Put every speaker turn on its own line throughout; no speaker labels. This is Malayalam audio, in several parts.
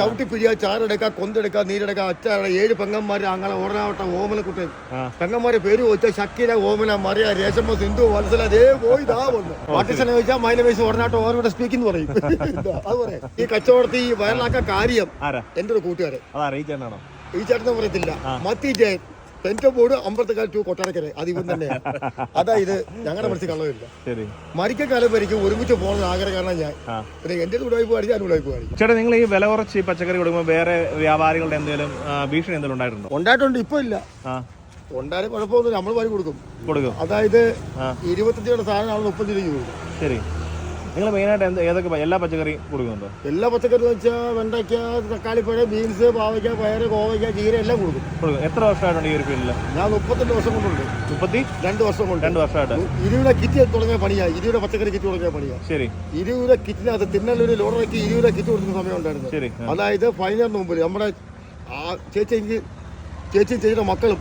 ചവിട്ടി പിരിയാ ചാറെടുക്ക കൊന്തെടുക്ക നീരെടുക്ക അച്ചാറ ഏഴ് പെങ്ങന്മാര് അങ്ങനെ ഓടനാവട്ട ഓമനക്കുട്ടൻ
കുട്ടി.
പെങ്ങന്മാരെ പേര് ചോദിച്ചാൽ ശക്കിര ഓമന മറിയ രേശമ്മ സിന്ധു വത്സല അതേ പോയി വന്നു. പാട്ടിസനെ ചോദിച്ചാൽ മൈന വയസ്സ് ഓടനാട്ടം ഓരോടെ സ്പീക്കിംഗ് പറയും. ഇതാ, അത് പറയാം. ഈ കച്ചവടത്തിൽ ഈ വയറിലാക്കാൻ കാര്യം എന്റെ ഒരു
കൂട്ടുകാരെ
ഈ ചേട്ടനെ പറയത്തില്ല. മത്തി ജയൻ. പെന്റോ ബോർഡ് അമ്പലത്തേക്കാൾ ടു കൊട്ടാരക്കര. അത് ഇവൻ തന്നെയാണ് അതായത് ഞങ്ങളുടെ മനസ്സിൽ കള്ളമില്ല
ശരി.
മരിക്കക്കാലം വരെയ്ക്ക് ഒരുമിച്ച് പോകുന്നത് ആഗ്രഹം കാരണം ഞാൻ. പിന്നെ എന്റെ ഉടായ്പ കാണിച്ചു ഞാൻ ഉടായ്പ പോയി
ചേട്ടാ നിങ്ങൾ ഈ വില കുറച്ച് പച്ചക്കറി കൊടുക്കുമ്പോൾ വേറെ വ്യാപാരികളുടെ എന്തെങ്കിലും ഭീഷണി എന്തെങ്കിലും ഉണ്ടായിട്ടുണ്ടോ?
ഉണ്ടായിട്ടുണ്ട്. ഇപ്പൊ ഇല്ല. ഉണ്ടായാലും കുഴപ്പമൊന്നും നമ്മൾ വാരി കൊടുക്കും.
കൊടുക്കും.
അതായത്. ഇരുപത്തഞ്ച് രൂപയുടെ സാധനമാണ് മുപ്പത്തഞ്ച് രൂപ
ശരി. നിങ്ങൾ മെയിനായിട്ട് എന്ത് ഏതൊക്കെ പ- എല്ലാ പച്ചക്കറിയും കൊടുക്കുന്നുണ്ടോ?
എല്ലാ പച്ചക്കറി വെച്ചാൽ വെണ്ടയ്ക്ക തക്കാളി തക്കാളിപ്പഴം ബീൻസ് പാവയ്ക്ക പയർ കോവയ്ക്ക ചീര എല്ലാം കൊടുക്കും.
കൊടുക്കും. എത്ര വർഷമായിട്ടുണ്ട് ഈ ഒരു ഫീൽഡിൽ
ഞാൻ മുപ്പത്തെട്ട് വർഷം കൊണ്ടുണ്ട്.
മുപ്പത്തി
രണ്ട് വർഷം കൊണ്ട്
രണ്ട് വർഷമായിട്ട്.
ഇരുവിടെ കിറ്റ് തുടങ്ങിയ പണിയാ. ഇരുവിടെ പച്ചക്കറി കിറ്റ് തുടങ്ങിയ പണിയാ.
ശരി.
ഇരുവിടെ കിറ്റിനകത്ത് തിരുനെല്ലൂർ ലോഡറയ്ക്ക് ഇരുവിടെ കിറ്റ് കൊടുക്കുന്ന സമയം ഉണ്ടായിരുന്നു.
ശരി. ആ.
അതായത് ഫൈനലിന് മുമ്പിൽ നമ്മുടെ ആ ചേച്ചി എനിക്ക് ചേച്ചി ചേച്ചിയുടെ മക്കളും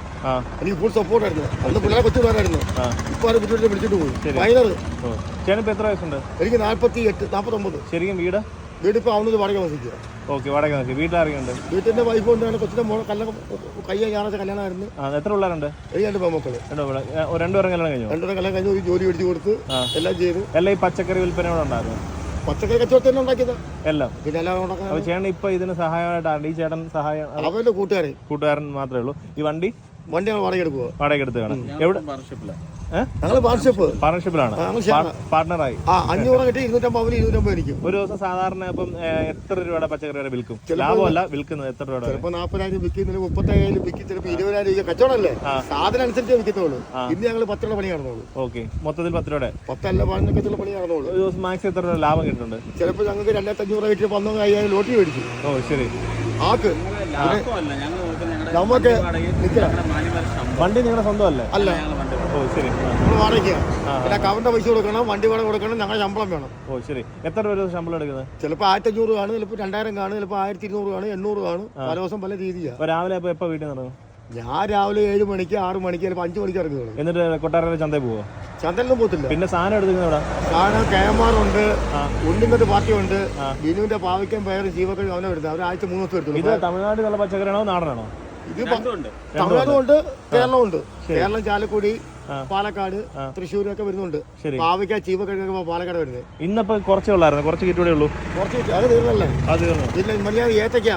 എനിക്ക് ഫുൾ സപ്പോർട്ടായിരുന്നു അന്ന് പിള്ളേരെ കൊച്ചുപിള്ളേരായിരുന്നു ഇപ്പൊ ആരും കുട്ടികളെ വിളിച്ചിട്ട് പോയി. ഫൈനൽ
ഓ. എത്ര വയസ്സുണ്ട്?
എനിക്ക് നാൽപ്പത്തി എട്ട് നാൽപ്പത്തൊമ്പത്
ശരിക്കും വീട്?
വീടിപ്പോ ആവുന്നത് വാടക വസിക്കുക
ഓക്കെ വാടക നോക്കി വീട്ടിലറിയുണ്ട്
വീട്ടിന്റെ വൈഫ് കൊണ്ടാണ് കൊച്ചിന്റെ മോളെ കല്ല കയ്യ ഞായറാഴ്ച കല്യാണമായിരുന്നു.
എത്ര പിള്ളേരുണ്ട്?
എനിക്ക് രണ്ട്
പെൺമക്കൾ. രണ്ടുപേരും കല്യാണം കഴിഞ്ഞു?
രണ്ടുപേരും കല്യാണം കഴിഞ്ഞു ഒരു ജോലി മേടിച്ച് കൊടുത്ത് എല്ലാം ചെയ്ത്.
എല്ലാം ഈ പച്ചക്കറി വിൽപ്പന ഉണ്ടായിരുന്നു?
പച്ചക്കറി കച്ചവടം തന്നെ ഉണ്ടാക്കിയത്?
എല്ലാം.
പിന്നെ എല്ലാം ഉണ്ടാക്കാൻ
ചേട്ടൻ ഇപ്പൊ ഇതിന് സഹായമായിട്ട് ഈ ചേട്ടൻ സഹായം
അവന്റെ കൂട്ടുകാരൻ
കൂട്ടുകാരൻ മാത്രമേ ഉള്ളൂ. ഈ വണ്ടി
വണ്ടി ഞങ്ങൾ വാടക എടുക്കുക
വാടക എവിടെ?
ഞങ്ങൾ
പാർട്ണർഷിപ്പിലാണ്
ഞങ്ങൾ
പാർട്ണറായി
ആ അഞ്ഞൂറ് കിട്ടി ഇരുന്നൂറ്റമ്പത് അവന് ഇരുന്നൂറ്റമ്പത് എനിക്കും
ഒരു ദിവസം സാധാരണ ഇപ്പം എത്ര രൂപയുടെ പച്ചക്കറി വരെ വിൽക്കും ലാഭമല്ല വിൽക്കുന്നത് എത്ര രൂപയുടെ?
ചിലപ്പോൾ നാൽപ്പതിനായിരം വിൽക്കുന്നില്ല മുപ്പത്തയ്യായിരം വിൽക്കും ചിലപ്പോൾ ഇരുപതിനായിരം രൂപ കച്ചവടമല്ലേ? സാധനം അനുസരിച്ച് വിൽക്കത്തുള്ളൂ. ഇന്ന് ഞങ്ങൾ രൂപ പണി നടന്നോളൂ.
ഓക്കെ. മൊത്തത്തിൽ പത്ത് രൂപയുടെ?
പത്തല്ല പതിനൊക്കെ പണി നടന്നോളൂ.
ഒരു ദിവസം മാക്സിമം എത്ര രൂപ ലാഭം കിട്ടുന്നുണ്ട്?
ചിലപ്പോൾ ഞങ്ങൾക്ക് രണ്ടായിരത്തി അഞ്ഞൂറ് കിട്ടി പന്ത്രണ്ട് അയ്യായിരം ലോട്ടറി മേടിച്ചു.
ഓ ശരി.
ആക്ക്. നമുക്ക്
വണ്ടി നിങ്ങളുടെ സ്വന്തമല്ലേ?
അല്ല.
ഓ ശരി.
നമ്മൾ വാടകയ്ക്കാണ് കവറിന്റെ പൈസ കൊടുക്കണം വണ്ടി വാടക കൊടുക്കണം ഞങ്ങളുടെ ശമ്പളം വേണം.
ഓ ശരി. എത്ര രൂപ ശമ്പളം എടുക്കുന്നത്?
ചിലപ്പോൾ ആയിരത്തി അഞ്ഞൂറ് കാണും ചിലപ്പോൾ രണ്ടായിരം കാണും ചിലപ്പോൾ ആയിരത്തി ഇരുന്നൂറ് കാണും എണ്ണൂറ് കാണും. പല ദിവസം പല രീതിയാണ്
രാവിലെ അപ്പോൾ എപ്പോൾ വീട്ടിൽ നിന്ന്
ഞാൻ രാവിലെ ഏഴ് മണിക്ക് ആറ് മണിക്ക് ചിലപ്പോൾ അഞ്ച് മണിക്ക് ഇറങ്ങുകയുള്ളൂ
എന്നിട്ട് കൊട്ടാരക്കര ചന്തയിൽ പോവോ?
ചന്തയിലൊന്നും പോകത്തില്ല.
പിന്നെ സാധനം എടുക്കുന്നത് സാധനം
കാരണം കെ എം ആർ ഉണ്ട്
ആ.
പാർട്ടി ഉണ്ട് ബിനുവിന്റെ പാവയ്ക്കും പയറും ജീവക്കും അവനെ വരുന്നത് അവർ ആഴ്ച മൂന്ന് ദിവസം
ഇത്
എടുത്തു.
തമിഴ്നാട്ടിൽ നല്ല പച്ചക്കറിയാണോ നാടനാണോ?
ഇത് പ- തമിഴ്നാടും ഉണ്ട് കേരളവും ഉണ്ട്. കേരളം ചാലക്കുടി പാലക്കാട് തൃശ്ശൂർ ഒക്കെ വരുന്നുണ്ട്. പാവയ്ക്ക ചീവക്കിഴങ്ങ് പാലക്കാട് വരുന്നത്.
ഇന്നിപ്പോ കുറച്ചേ ഉള്ളായിരുന്നു കുറച്ച് കിറ്റൂടെ ഉള്ളൂ.
കുറച്ച്. അത് തീർന്നല്ലേ?
അത് തീർന്നു.
പിന്നെ മര്യാദ
ഏത്തക്ക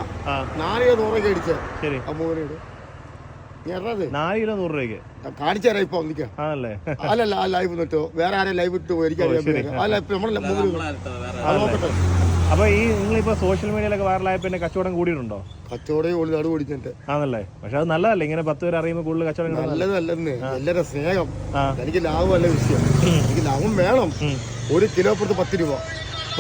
നാല് കിലോ നൂറൊക്കെ അടിച്ച്.
ശരി.
അമ്മൂരയുടെ
നാല് കിലോ നൂറ് രൂപയ്ക്ക്.
കാണിച്ചു ഇപ്പൊ ഒന്നിക്കാം.
ആണല്ലേ?
അല്ലല്ല ആ ലൈവ് നിട്ടോ വേറെ ആരെയും ലൈവ് ഇട്ട് പോയിരിക്കും ഇപ്പൊ നമ്മളല്ല മൂന്ന് നോക്കട്ടെ.
അപ്പോൾ ഈ നിങ്ങളിപ്പോൾ സോഷ്യൽ മീഡിയയിലൊക്കെ വൈറലായ പിന്നെ കച്ചവടം കൂടിയിട്ടുണ്ടോ?
കച്ചവടം ഉള്ളു നടു പിടിച്ചിട്ട്
ആണല്ലേ? പക്ഷെ അത് നല്ലതല്ലേ? ഇങ്ങനെ പത്ത് പേര് അറിയുമ്പോൾ കൂടുതൽ കച്ചവടം
നല്ലത് എല്ലാവരുടെ സ്നേഹം. എനിക്ക് ലാഭമല്ല വിഷയം. എനിക്ക് ലാഭം വേണം. ഒരു കിലോ പുറത്ത് പത്ത് രൂപ.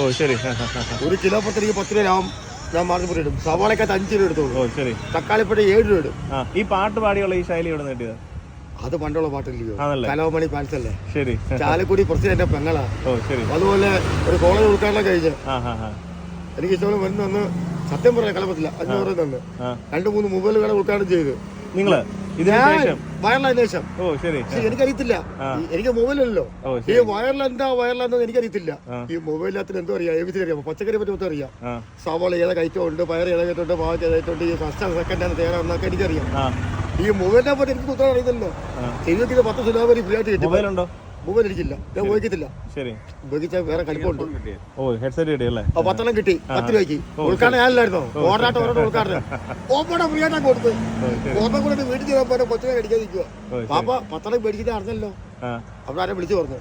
ഓ ശരി.
ഒരു കിലോ പുറത്ത് എനിക്ക് പത്ത് രൂപ ലാഭം ഞാൻ മാർക്കറ്റ് ഇടും. സവാളക്കകത്ത് അഞ്ച് രൂപ എടുത്തോളൂ.
ഓ ശരി.
തക്കാളിപ്പഴം ഏഴ് രൂപ ഇടും.
ഈ പാട്ട് പാടിയുള്ള ഈ ശൈലി ഇവിടെ നേട്ടിയത്
അത് പണ്ടുള്ള പാട്ടില്ലയോ? കലോമണി ഫാൻസ് അല്ലേ?
ശരി.
ചാലക്കുടി പ്രസിഡന്റ് പെങ്ങളാ. അതുപോലെ ഒരു കോളേജ് ഉദ്ഘാടനം കഴിഞ്ഞ്. എനിക്ക് ഇഷ്ടം വരുന്ന അന്ന് സത്യം പറയാൻ കലപ്പത്തില്ല. അഞ്ഞൂറ് തന്നെ. രണ്ടു മൂന്ന് മൊബൈൽ കട ഉദ്ഘാടനം ചെയ്ത്. നിങ്ങൾ?
ശേഷം?
എനിക്കറിയത്തില്ല. എനിക്ക് മൊബൈലല്ലോ ഈ എന്താ വയറിലെന്ന് എനിക്കറിയത്തില്ല. ഈ മൊബൈലിനകത്തിന് എന്തോ അറിയാം. എവിധി അറിയാം. പച്ചക്കറി പറ്റി മൊത്തം അറിയാം. സവാള ഏതാ കയറ്റമുണ്ട് പയർ ഏതാ കയറ്റമുണ്ട് ഏതാ കയറ്റമുണ്ട് ഈ ഫസ്റ്റ് സെക്കൻഡ് ആണ് തേരാന്നൊക്കെ എനിക്കറിയാം. ഈ മൊബൈലിനെ പറ്റി എനിക്ക് ഉത്തരം അറിയുന്നില്ലോ. ഇത് പത്ത് സുലാബ് ഫ്രീ ആയിട്ട് കിട്ടി
മൊബൈൽ ഉണ്ടോ
മൊബൈൽ എനിക്കില്ല ഞാൻ ഉപയോഗിക്കത്തില്ല.
ശരി.
ഉപയോഗിച്ച വേറെ കളിപ്പുണ്ട്.
ഓ ഹെഡ്സെറ്റ് കിട്ടി
അല്ലേ? പത്തെണ്ണം കിട്ടി. പത്ത് രൂപയ്ക്ക്. ഉൾക്കാണ് ഞാനില്ലായിരുന്നോ? ഓടാട്ട് ഓരോ ഉൾക്കാടനം ഓപ്പണ ഫ്രീ ആയിട്ടാ കൊടുത്ത്. ഓർമ്മ കൂടെ വീട്ടിൽ ചെയ്യാൻ പോലെ കൊച്ചിനെ അടിക്കാൻ നിൽക്കുക. പാപ്പ പത്തെണ്ണം മേടിച്ചിട്ട് അറിഞ്ഞല്ലോ
അവിടെ
ആരെ വിളിച്ചു പറഞ്ഞു.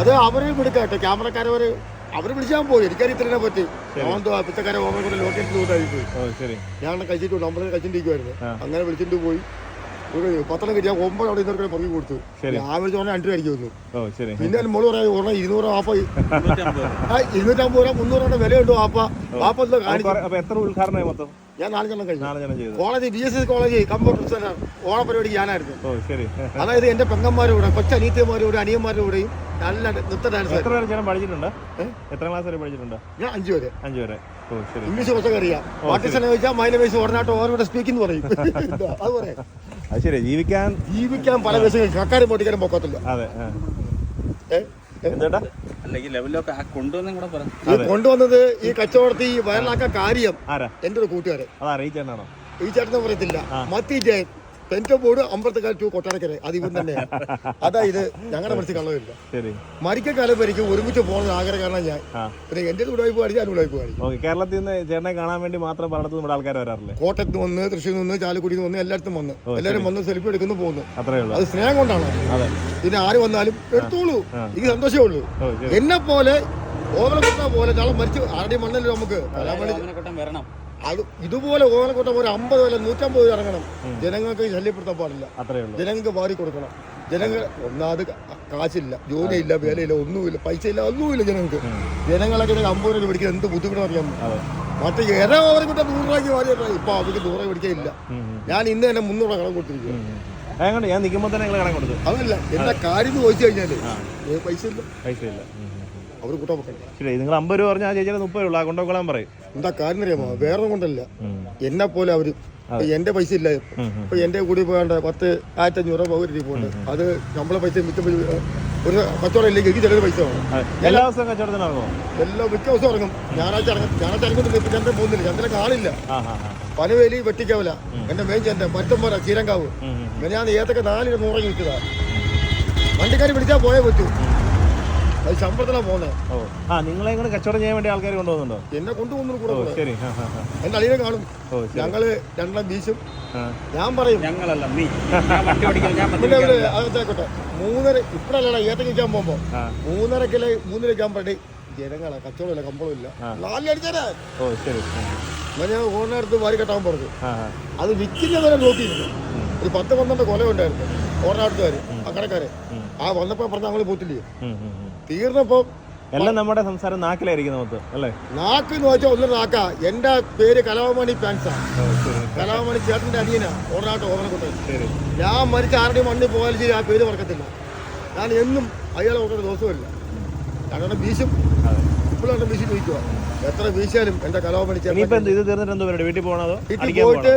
അത് അവരെ വിടുക്കട്ടെ ക്യാമറക്കാരവര് അവർ വിളിച്ചാൽ പോയി എനിക്കറിയത്തില്ല പറ്റി. ഓന്തോ പിത്തക്കാരെ ഓമനെ ലോക്കേഷൻ ലോക്കേറ്റ് പോയി
ഓ ശരി.
ഞാൻ കഴിച്ചിട്ടുണ്ട്. നമ്മളെ കഴിച്ചിട്ടിരിക്കുവായിരുന്നു.
ആ.
അങ്ങനെ വിളിച്ചിട്ട് പോയി. ഒരു പത്തെണ്ണം കിട്ടിയ ഒമ്പത് അവിടെ ഇന്നൊക്കെ പറഞ്ഞു കൊടുത്തു. വിളിച്ച് പറഞ്ഞാൽ രണ്ടു രൂപ അടിക്കും വന്നു.
ഓ ശരി.
പിന്നെ മോൾ പറയാം ഒരെണ്ണം ഇരുന്നൂറ് വാപ്പ ആ ഇരുന്നൂറ്റമ്പത് രൂപ മുന്നൂറ് രൂപ വിലയുണ്ടോ വാപ്പ. വാപ്പ എന്തോ
കാണിക്കും എത്ര ഉദ്ഘാടനമായി മൊത്തം?
ഞാൻ നാലഞ്ചെണ്ണം കഴിഞ്ഞു. College B S S college computer centre ഓണപരിപാടി ഞാനായിരുന്നു
ശരി.
അതായത് എന്റെ പെങ്ങന്മാരുടെ കൂടെ കൊച്ചനീത്യമാരുടെ കൂടെ അനിയന്മാരുടെ നല്ല നൃത്ത ഡാൻസ്
എത്ര ജനം പഠിച്ചിട്ടുണ്ട്? എത്ര ക്ലാസ് വരെ പഠിച്ചിട്ടുണ്ട്?
ഞാൻ അഞ്ചു വരെ.
അഞ്ചു വരെ.
ഇംഗ്ലീഷ് കുറച്ചൊക്കെ അറിയാം. പാർട്ടിസനെ ചോദിച്ചാൽ മൈന വയസ്സ് ഓർണാട്ടോ ഓരോടെ സ്പീക്കിംഗ് പറയും. അത് പറയാം.
അത് ശരി. ജീവിക്കാൻ
ജീവിക്കാൻ പല ദിവസങ്ങൾ കക്കാരും പൊട്ടിക്കാനും പൊക്കത്തില്ല.
അതെ.
ഏ? ഏ?
എന്തേട്ടാ
അല്ല ലെവലിലൊക്കെ ആ കൊണ്ടുവന്നും കൂടെ പറഞ്ഞു
കൊണ്ടുവന്നത് ഈ കച്ചവടത്തിൽ വൈറലാക്കാൻ വയറിലാക്കാൻ കാര്യം
ആരാ?
എന്റെ ഒരു കൂട്ടുകാരൻ.
അതാ
ഈ ചേട്ടനെ പറയത്തില്ല. മത്തി ജയൻ. പെന്റബോർഡ് അമ്പലത്തേക്കാൾ ടു കൊട്ടാരക്കര. അത് ഇവൻ തന്നെയാണ് അതാ ഞങ്ങളുടെ മനസ്സിൽ കള്ളമില്ല
ശരി.
മരിക്കക്കാലം വരയ്ക്കും ഒരുമിച്ച് പോകുന്നത് ആഗ്രഹമാണ് ഞാൻ.
ആ.
പിന്നെ എന്റെ കൂടെ പോയി ഞാൻ കൂടെ പോയി
ഓക്കെ കേരളത്തിൽ നിന്ന് ചേട്ടനെ കാണാൻ വേണ്ടി മാത്രം പലയിടത്തും നമ്മുടെ ആൾക്കാർ വരാറില്ല?
കോട്ടയത്ത് നിന്ന് വന്ന് തൃശ്ശൂർ നിന്ന് ചാലക്കുടിയിൽ നിന്ന് വന്ന് എല്ലായിടത്തും വന്ന്. എല്ലാവരും വന്ന് സെൽഫി എടുക്കുന്നു പോകുന്നു.
അത്രേ ഉള്ളൂ.
അത് സ്നേഹം കൊണ്ടാണ്.
അതെ.
പിന്നെ ആര് വന്നാലും എടുത്തോളൂ. എനിക്ക് സന്തോഷമേ ഉള്ളൂ. എന്നെ പോലെ ഓവലക്കൊട്ട പോലെ നാളെ മരിച്ചു ആരുടെയും മണ്ണല്ലോ നമുക്ക്?
വരണം.
അത് ഇതുപോലെ ഓവലക്കൊട്ട ഒരു അമ്പത് വില നൂറ്റമ്പത് രൂപ ഇറങ്ങണം. ജനങ്ങൾക്ക് ശല്യപ്പെടുത്താൻ പാടില്ല. ജനങ്ങൾക്ക് വാരി കൊടുക്കണം. ജനങ്ങൾ ഒന്നാമത് കാശില്ല ജോലിയില്ല വേലയില്ല ഒന്നുമില്ല പൈസ ഇല്ല ഒന്നുമില്ല ജനങ്ങൾക്ക്. ജനങ്ങളൊക്കെ അമ്പത് രൂപ പിടിക്കാൻ എന്ത് ബുദ്ധിമുട്ട് അറിയാമോ?
അതെ.
മറ്റേ ഏറെ ഓവർ കിട്ടാൻ നൂറ് രൂപയ്ക്ക് വാരി ഇപ്പൊ അവർക്ക് നൂറ് രൂപ പിടിക്കാനില്ല. ഞാൻ ഇന്ന് തന്നെ മുന്നൂറ് കടം
കൊടുത്തിരിക്കുന്നു ഞാൻ നിൽക്കുമ്പോൾ തന്നെ നിങ്ങൾ കടം കൊടുത്തു
അതല്ല എന്റെ കാര്യം ചോദിച്ചു കഴിഞ്ഞാൽ പൈസ ഇല്ല
പൈസ ഇല്ല.
അവർ കൂട്ടാൻ പറ്റില്ല
ശരി നിങ്ങൾ അമ്പത് രൂപ പറഞ്ഞാൽ ആ ചേച്ചിയുടെ മുപ്പത് രൂപ കൊണ്ടുപോകാൻ പറയും.
എന്താ കാര്യം അറിയാമോ? വേറെ കൊണ്ടല്ല. എന്നെ പോലെ അവർ. എന്റെ പൈസ ഇല്ല. ഇപ്പൊ. എന്റെ കൂടി പോകേണ്ട പത്ത് ആയിരത്തി അഞ്ഞൂറ് രൂപ പകുതി പോകണ്ട് അത് നമ്മളെ പൈസ മിക്ക ഒരു കച്ചവടം ഇല്ലെങ്കിൽ എനിക്ക് ചെറിയ പൈസ വേണം.
എല്ലാ ദിവസവും കച്ചവടത്തിന് ഇറങ്ങുമോ
എല്ലാം മിക്ക ദിവസം ഇറങ്ങും. ഞായറാഴ്ച ഇറങ്ങും. ഞായറാഴ്ച ഇറങ്ങുന്നില്ല ഇപ്പൊ ചന്ദ്രൻ പോകുന്നില്ല ചന്ദ്രൻ കാണില്ല.
ആ ആ ആ.
പനവേലി വെട്ടിക്കാവില്ല. എന്റെ മെയിൻ ചന്ദ്രൻ പോരാ ചീരങ്കാവ്. ഞാൻ ഏതൊക്കെ നാലിന് നൂറങ്ങി നിൽക്കുക വണ്ടിക്കാരി വിളിച്ചാൽ പോയേ പറ്റൂ. അത് ശമ്പളത്തിലാണ് പോകുന്നത്
ഓ. ആ നിങ്ങളെ ഇങ്ങനെ കച്ചവടം ചെയ്യാൻ വേണ്ടി ആൾക്കാർ കൊണ്ടുപോകുന്നുണ്ടോ?
എന്നെ കൊണ്ടുപോകുന്നു കൂടെ
ഓ
കൂടെ.
ശരി. ആ ആ ആ.
എന്റെ അളിയെ കാണും.
ഓ ശരി.
ഞങ്ങൾ രണ്ടെണ്ണം വീശും
ആ.
ഞാൻ പറയും.
ഞങ്ങളല്ല നീ. ഞാൻ വണ്ടി ഓടിക്കാൻ ഞാൻ
പിന്നെ അവർ
മദ്യപിക്കാറില്ല.
അകത്തേക്കോട്ടെ മൂന്നര ഇപ്പഴല്ലടാ ഏത്തക്ക വിൽക്കാൻ പോകുമ്പോ.
ആ.
കിലോ മൂന്നര വിൽക്കാൻ പറയണേ ജനങ്ങളാ കച്ചവടമില്ല കമ്പളമില്ല നാലിലടിച്ചാലേ
ഓ ശരി.
ഞാൻ ഞാൻ ഓടിനടുത്ത് വാരി കെട്ടാൻ പറഞ്ഞു.
ആ ആ.
അത് വിൽക്കുന്നവരെ നോക്കിയിരുന്നു. ഒരു പത്ത് പന്ത്രണ്ട് കൊല ഉണ്ടായിരുന്നു. ഓണടുത്തുകാര് അക്കടക്കാര് ആ വന്നപ്പോ പറഞ്ഞ ഞങ്ങൾ പോത്തില്ലേ?
ഉം, ഉം, ഉം.
തീർന്നപ്പോ
എല്ലാം നമ്മുടെ സംസാരം നാക്കിലായിരിക്കും നമുക്ക് അല്ലേ?
നാക്ക് എന്ന് വെച്ചാൽ ഒന്ന് നാക്കാ. എന്റെ പേര് കലാമണി ഫാൻസാ
ഓ ശരി.
കലാമണി ചേട്ടന്റെ അനിയനാ. ഓർണാട്ട് ഓമനക്കുട്ടൻ
ശരി.
ഞാൻ മരിച്ച ആരുടെയും മണ്ണിൽ പോയാലും ശരി ആ പേര് മറക്കത്തില്ല. ഞാൻ എന്നും അയാളെ ഓർക്കുന്ന ദിവസമില്ല ഞങ്ങളുടെ വീശും. ഇപ്പോഴാണ് വീശി ചോദിക്കുക. എത്ര വീശാലും എന്റെ കലാമണി ചേട്ടൻ
ഇത് തീർന്നിട്ട് എന്തോ വീട്ടിൽ പോകണോ
വീട്ടിൽ പോയിട്ട്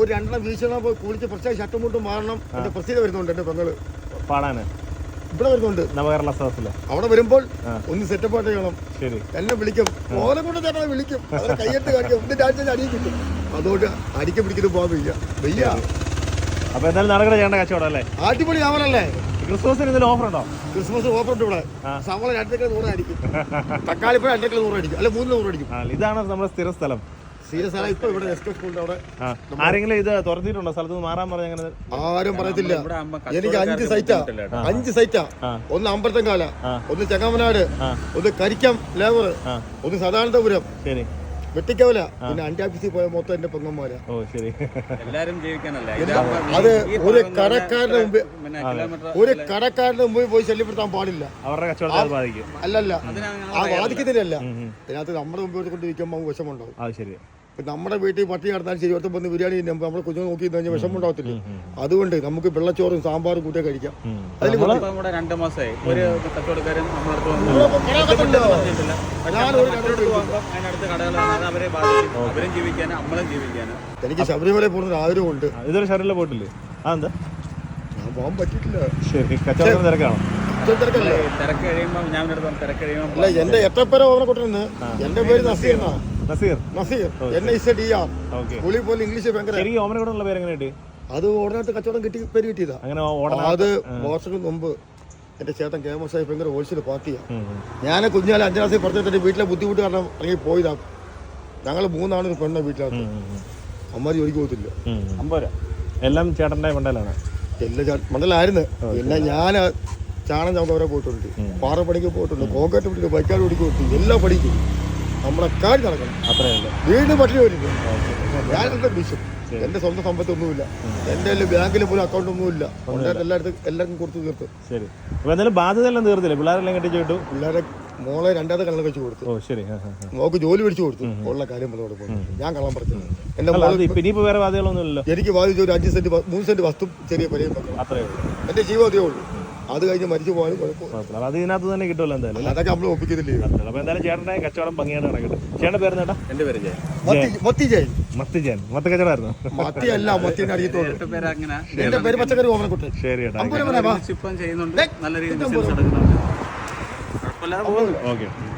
ഒരു രണ്ടെണ്ണം വീശണം പോയി കുളിച്ച് പ്രത്യേക ഷട്ടും മുട്ടും മാറണം. എന്റെ പ്രത്യേകത വരുന്നുണ്ട് എന്റെ പെങ്ങൾ.
പാടാന്.
ഇവിടെ വരുന്നുണ്ട്.
സദസ്സിൽ
അവിടെ വരുമ്പോൾ. ഒന്ന് സെറ്റപ്പ് ആയിട്ട് ചെയ്യണം.
ശരി.
എന്നെ വിളിക്കും. ഓനെ കൊണ്ട് ചേട്ടനെ വിളിക്കും. അവരെ കയ്യെട്ട് കാണിക്കും. ഉണ്ട് ആഴ്ച അടിയും കിട്ടും. അതുകൊണ്ട് അടിക്ക പിടിക്കുന്നത് പോകാൻ വയ്യ. വയ്യ.
അപ്പൊ എന്തായാലും നടക്കണ ചെയ്യേണ്ട കച്ചവടം അല്ലേ?
അടിപൊളി ആവണല്ലേ?
ക്രിസ്മസിന് എന്തെങ്കിലും ഓഫർ ഉണ്ടോ?
ക്രിസ്മസ് ഓഫർ ഉണ്ട് ഇവിടെ. സവള രണ്ടര നൂറ് അടിക്കും. തക്കാളിപ്പഴം രണ്ടര നൂറ് അടിക്കും. അല്ല മൂന്ന് നൂറ് അടിക്കും.
ഇതാണ് നമ്മുടെ സ്ഥിര സ്ഥലം.
സീരിയസ് ആണ് ഇപ്പൊ ഇവിടെ എസ് സ്കൂളിന്റെ അവിടെ
ആരെങ്കിലും ഇത് തുറന്നിട്ടുണ്ടോ? സ്ഥലത്ത് നിന്ന് മാറാൻ പറഞ്ഞ അങ്ങനെ
ആരും പറയത്തില്ല. എനിക്ക് അഞ്ച് സൈറ്റാ. അഞ്ച് സൈറ്റാ. ഒന്ന് അമ്പലത്തങ്കാല ഒന്ന് ചെങ്ങമനാട് ഒന്ന് കരിക്കം ലേബർ ഒന്ന് സദാനന്ദപുരം.
ശരി.
വെട്ടിക്കവല. പിന്നെ അന്റാഫീസിൽ പോയ മൊത്തം എന്റെ പെങ്ങന്മാരാ.
ഓ ശരി.
എല്ലാരും ജീവിക്കാനല്ല?
അത് ഒരു കടക്കാരന്റെ
കിലോമീറ്റർ
ഒരു കടക്കാരന്റെ മുമ്പ് പോയി ശല്യപ്പെടുത്താൻ പാടില്ല.
അവരുടെ കച്ചവടത്തെ ബാധിക്കും.
അല്ലല്ല. ആ ബാധിക്കുന്നില്ല
ഉം, ഉം.
ഇതിനകത്ത് നമ്മുടെ മുമ്പിൽ കൊണ്ട് വിൽക്കുമ്പോൾ വിഷമുണ്ടാവും
അത് ശരി.
നമ്മുടെ വീട്ടിൽ പട്ടി നടത്താൻ ശരി ഒറ്റ വന്ന് ബിരിയാണി തിന്നുമ്പോൾ നമ്മുടെ കുഞ്ഞു നോക്കി കഴിഞ്ഞാൽ വിഷമം ഉണ്ടാവത്തില്ല? അതുകൊണ്ട് നമുക്ക് വെള്ളച്ചോറും സാമ്പാറും കൂട്ടിയാൽ കഴിക്കാം. അതിൽ
രണ്ട് മാസമായി ഒരു കച്ചവടക്കാരൻ
എനിക്ക് ശബരിമല പോകുന്ന ആഗ്രഹമുണ്ട്.
ഉണ്ട് ഇതൊരു ഷറിലെ പോയിട്ടില്ലേ? ആ എന്താ?
ഞാൻ പോകാൻ പറ്റിയിട്ടില്ല.
ശരി കച്ചവടം തിരക്കാണോ?
തിരക്കല്ല.
ഈ തിരക്ക് കഴിയുമ്പോൾ ഞാൻ തിരക്ക് കഴിയുമ്പോൾ
അല്ല എന്റെ എത്രപ്പേരെ ഓവനെ കൊണ്ടിരുന്ന് എന്റെ പേര് നസീർ എന്നാ
Naseer.
Naseer. N I C D R
okay.
സ്കൂളിൽ ഇംഗ്ലീഷ് ഭയങ്കര
കൂടെ പേര് എങ്ങനെ കിട്ടി
അത് ഓടനായിട്ട് കച്ചവടം കിട്ടി പേര് കിട്ടിയതാ.
അങ്ങനെ
അത് വർഷങ്ങൾക്ക് മുമ്പ് എന്റെ ചേട്ടൻ കേമ സാഹിബ് ഭയങ്കര ഹോൾസെയിൽ പാർട്ടിയാണ്. ഞാൻ കുഞ്ഞാലെ അഞ്ചാം ക്ലാസ്സിൽ പറഞ്ഞിട്ട് വീട്ടിലെ ബുദ്ധിമുട്ട് കാരണം ഇറങ്ങി പോയതാ. ഞങ്ങൾ മൂന്നാണ് ഒരു പെണ്ണ
വീട്ടിലാണ്
അമ്മാരി ജോലിക്ക് പോകത്തില്ല.
ഉം. എല്ലാം ചേട്ടന്റെ മണ്ഡലാണ്
എല്ലാ മണ്ഡലായിരുന്നു പിന്നെ ഞാൻ ചാണം വരെ പോയിട്ടുണ്ട്. പാറ പണിക്ക് പോയിട്ടുണ്ട്. കോക്കറ്റ് പിടിക്കും ബൈക്കാട് പിടിക്കും എല്ലാം എല്ലാ പണിക്കും നമ്മുടെ കാര്യം നടക്കണം.
അത്രേ ഉള്ളൂ.
വീണ്ടും പട്ടിണി വരില്ല ഞാൻ എന്റെ ബിഷപ്പ് എന്റെ സ്വന്തം സമ്പത്തൊന്നുമില്ല എന്റെ ബാങ്കിൽ പോലും അക്കൗണ്ട് ഒന്നുമില്ല. എല്ലായിടത്തും എല്ലാവർക്കും കൊടുത്തു തീർത്തു.
ശരി. അപ്പൊ എന്തായാലും ബാധ്യത എല്ലാം തീർത്തില്ലേ പിള്ളേരെല്ലാം കെട്ടിച്ചു വിട്ടു.
പിള്ളേരെ മോളെ രണ്ടാമത്തെ കള്ളം വെച്ച് കൊടുത്തു.
ഓ ശരി.
മോക്ക് ജോലി പിടിച്ചു കൊടുത്തു. ഉള്ള കാര്യം പറഞ്ഞോട് ഞാൻ കള്ളം പറഞ്ഞു എന്റെ
ഇനിയിപ്പോ വേറെ ബാധ്യതകളൊന്നും ഇല്ലല്ലോ
എനിക്ക് ബാധിച്ച ഒരു അഞ്ച് സെന്റ് മൂന്ന് സെന്റ് വസ്തു ചെറിയ പരിചയം
അത്രേ ഉള്ളൂ.
എന്റെ ജീവിതമേ ഉള്ളൂ. അത് കഴിഞ്ഞ് മരിച്ചു പോകാനും കുഴപ്പമില്ല.
അത് ഇതിനകത്ത് തന്നെ കിട്ടുമല്ലോ എന്തായാലും
അതൊക്കെ നമ്മൾ
ഉള്ളൂ. അപ്പൊ എന്തായാലും ചേട്ടന്റെ കച്ചവടം ഭംഗിയാണ് നടക്കട്ടെ. ചേട്ടന്റെ പേര് ചേട്ടാ?
എന്റെ പേര്
മത്തി മത്തി ജയ്
മത്തി ചേൻ മത്ത കച്ചവടമായിരുന്നു?
മത്തി അല്ല മത്തി
എട്ട് പേര് അങ്ങനെ.
എന്റെ പേര് പച്ചക്കറി ഓമനക്കുട്ടൻ.
ശരി ചേട്ടാ
ഇപ്പം ചെയ്യുന്നുണ്ട്. നല്ല രീതിയിൽ
ഓക്കെ.